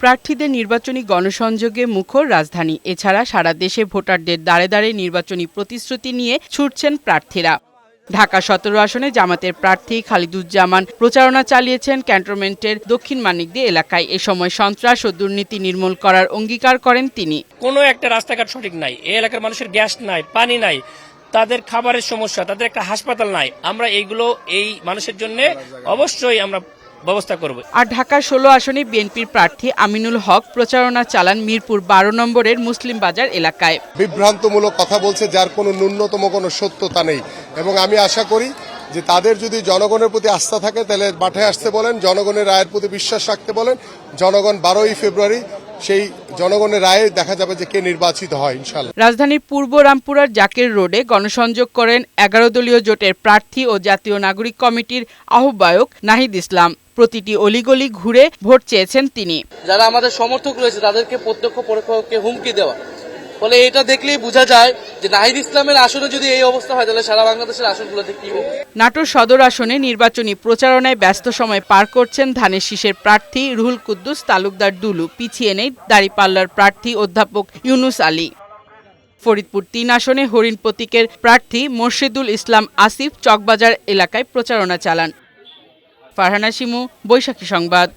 প্রার্থীদের নির্বাচনী গণসংযোগে মুখর রাজধানী। এছাড়া সারা দেশে ভোটারদের দাঁড়ে দাঁড়ে নির্বাচনী প্রতিশ্রুতি নিয়ে ছুটছেন প্রার্থীরা। ঢাকা সতেরো আসনে জামাতের প্রার্থী খালিদুজ্জামান প্রচারণা চালিয়েছেন ক্যান্টনমেন্টের দক্ষিণ মানিকদি এলাকায়। এ সময় সন্ত্রাস ও দুর্নীতি নির্মূল করার অঙ্গীকার করেন তিনি। কোনো একটা রাস্তাঘাট সঠিক নাই। এই এলাকার মানুষের গ্যাস নাই, পানি নাই, তাদের খাবারের সমস্যা, তাদের একটা হাসপাতাল নাই। আমরা এইগুলো এই মানুষের জন্য অবশ্যই আমরা ব্যবস্থা করব। আর ঢাকা ষোলো আসনে বিএনপির প্রার্থী আমিনুল হক প্রচারণা চালান মিরপুর বারো নম্বরের মুসলিম বাজার এলাকায়। বিভ্রান্তমূলক কথা বলছে যার কোনো ন্যূনতম কোনো সত্যতা নেই। এবং আমি আশা করি যে তাদের যদি জনগণের প্রতি আস্থা থাকে তাহলে মাঠে আসতে বলেন জনগণের রায়ের প্রতি বিশ্বাস রাখতে বলেন। জনগণ বারোই ফেব্রুয়ারি সেই জনগণের রায়ে দেখা যাবে যে কে নির্বাচিত হয় ইনশাল্লাহ রাজধানীর পূর্ব রামপুরার জাকের রোডে গণসংযোগ করেন এগারো দলীয় জোটের প্রার্থী ও জাতীয় নাগরিক কমিটির আহ্বায়ক নাহিদ ইসলাম। প্রতিটি অলিগলি ঘুরে ভোট চেয়েছেন তিনি। যারা আমাদের সমর্থক রয়েছে তাদেরকে প্রত্যক্ষ পরোক্ষকে হুমকি দেওয়া। ফলে এটা দেখলেই বোঝা যায় যে নাহিদ ইসলামের আসনে যদি এই অবস্থা হয়, তাহলে সারা বাংলাদেশের আসনগুলোতে কি হবে? নাটোর সদর আসনে নির্বাচনী প্রচারণায় ব্যস্ত সময় পার করছেন ধানের শীষের প্রার্থী রুহুল কুদ্দুস, তালুকদার দুলু, পিছিয়ে নেই দাঁড়িপাল্লার প্রার্থী অধ্যাপক ইউনুস আলী। ফরিদপুর তিন আসনে হরিণ প্রতীকের প্রার্থী মোর্শেদুল ইসলাম আসিফ চকবাজার এলাকায় প্রচারণা চালান। ফারহানা শিমু, বৈশাখী সংবাদ।